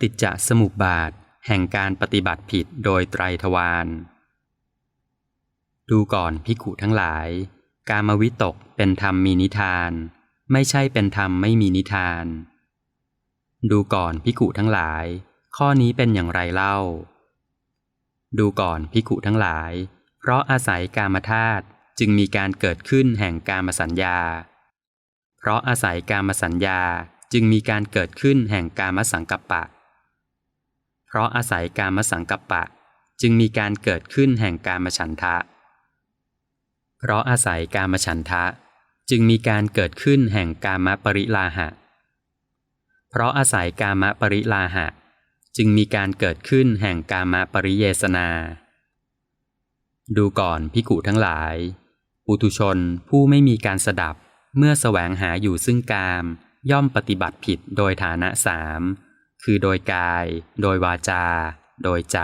ฏิจจสมุปบาท แห่งการปฏิบัติผิดโดยไตรทวารดูก่อนพิขุทั้งหลาย การมวิตกเป็นธรรมมีนิทาน ไม่ใช่เป็นธรรมไม่มีนิทาน ดูก่อนพิขุทั้งหลาย ข้อนี้เป็นอย่างไรเล่า ดูก่อนพิขุทั้งหลาย เพราะอาศัยกามธาตุจึงมีการเกิดขึ้นแห่งกามสัญญา เพราะอาศัยกามสัญญาจึงมีการเกิดขึ้นแห่งกามสังกัปปะ เพราะอาศัยการมสังกัปปะ จึงมีการเกิดขึ้นแห่งการมฉันทะ เพราะอาศัยการมฉันทะ จึงมีการเกิดขึ้นแห่งการมปริลาหะ เพราะอาศัยการมปริลาหะ จึงมีการเกิดขึ้นแห่งการมปริเยสนา ดูก่อนพิกุทั้งหลาย ปุตุชนผู้ไม่มีการสดับเมื่อแสวงหาอยู่ซึ่งกาม ย่อมปฏิบัติผิดโดยฐานะสาม คือโดยกาย โดยวาจา โดยใจ